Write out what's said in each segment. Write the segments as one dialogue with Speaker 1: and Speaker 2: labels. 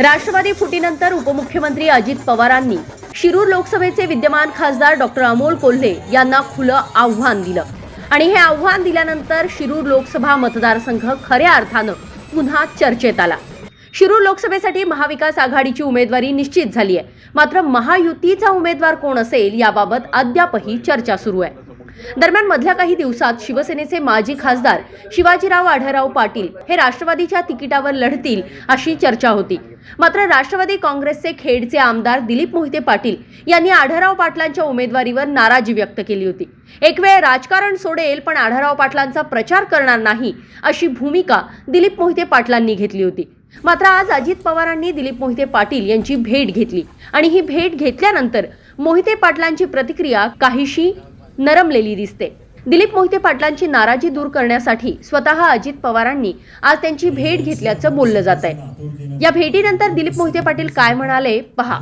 Speaker 1: राष्ट्रवादी फुटीनंतर उपमुख्यमंत्री अजित पवारांनी शिरूर लोकसभेचे विद्यमान खासदार डॉक्टर अमोल कोल्हे यांना खुलं आव्हान दिलं. आणि हे आव्हान दिल्यानंतर शिरूर लोकसभा मतदारसंघ खऱ्या अर्थानं पुन्हा चर्चेत आला. शिरूर लोकसभेसाठी महाविकास आघाडीची उमेदवारी निश्चित झाली आहे मात्र महायुतीचा उमेदवार कोण असेल याबाबत अद्यापही चर्चा सुरू आहे. दरम्यान मधल्या काही दिवसात शिवसेनेचे माजी खासदार शिवाजीराव आढळराव पाटील हे राष्ट्रवादीच्या तिकिटावर लढतील अशी चर्चा होती. मात्र राष्ट्रवादी काँग्रेसचे खेडचे आमदार दिलीप मोहिते पाटील यांनी आढळराव पाटलांच्या उमेदवारीवर नाराजी व्यक्त केली होती. एक वेळ राजकारण सोडेल पण आढळराव पाटलांचा प्रचार करणार नाही अशी भूमिका दिलीप मोहिते पाटलांनी घेतली होती. मात्र आज अजित पवारांनी दिलीप मोहिते पाटील यांची भेट घेतली आणि ही भेट घेतल्यानंतर मोहिते पाटलांची प्रतिक्रिया काहीशी नरमलेली दिसते. दिलीप मोहिते पाटलांची नाराजी दूर करण्यासाठी स्वतः अजित पवारांनी आज त्यांची भेट घेतल्याचं बोललं जात आहे. या भेटीनंतर दिलीप मोहिते पाटील काय म्हणाले पहा.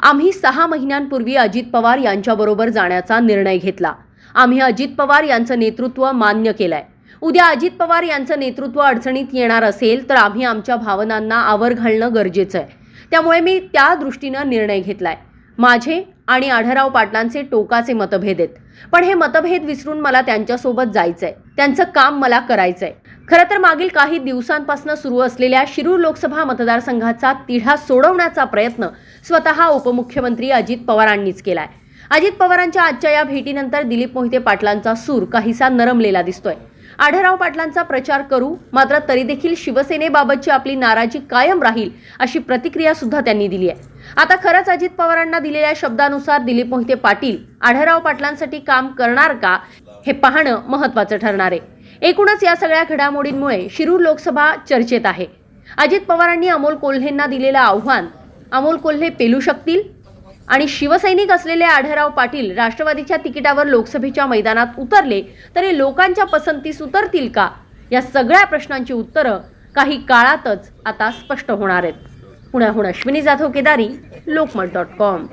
Speaker 1: आम्ही सहा महिन्यांपूर्वी अजित पवार यांच्याबरोबर जाण्याचा निर्णय घेतला. आम्ही अजित पवार यांचं नेतृत्व मान्य केलंय. उद्या अजित पवार यांचं नेतृत्व अडचणीत येणार असेल तर आम्ही आमच्या भावनांना आवर घालणं गरजेचं आहे. त्यामुळे मी त्या दृष्टीनं निर्णय घेतलाय. माझे आणि आढराव पाटलांचे टोकाचे मतभेद आहेत. पण हे मतभेद विसरून मला त्यांच्यासोबत जायचंय. त्यांचं काम मला करायचंय. खरं तर मागील काही दिवसांपासून सुरू असलेल्या शिरूर लोकसभा मतदारसंघाचा तिढा सोडवण्याचा प्रयत्न स्वतः उपमुख्यमंत्री अजित पवारांनीच केलाय. अजित पवारांच्या आजच्या या भेटीनंतर दिलीप मोहिते पाटलांचा सूर काहीसा नरमलेला दिसतोय. आढळराव पाटलांचा प्रचार करू मात्र तरी देखील शिवसेनेबाबतची आपली नाराजी कायम राहील अशी प्रतिक्रिया सुद्धा त्यांनी दिली आहे. आता खरंच अजित पवारांना दिलेल्या शब्दानुसार दिलीप मोहिते पाटील आढळराव पाटलांसाठी काम करणार का हे पाहणं महत्त्वाचं ठरणार आहे. एकूणच या सगळ्या घडामोडींमुळे शिरूर लोकसभा चर्चेत आहे. अजित पवारांनी अमोल कोल्हेंना दिलेलं आव्हान अमोल कोल्हे पेलू शकतील? आणि शिवसैनिक असलेले आढळराव पाटील राष्ट्रवादीच्या तिकिटावर लोकसभेच्या मैदानात उतरले तरी लोकांच्या पसंतीस उतरतील का? या सगळ्या प्रश्नांची उत्तरं काही काळातच आता स्पष्ट होणार आहेत. पुण्याहून अश्विनी जाधव केदारी लोकमत डॉट कॉम.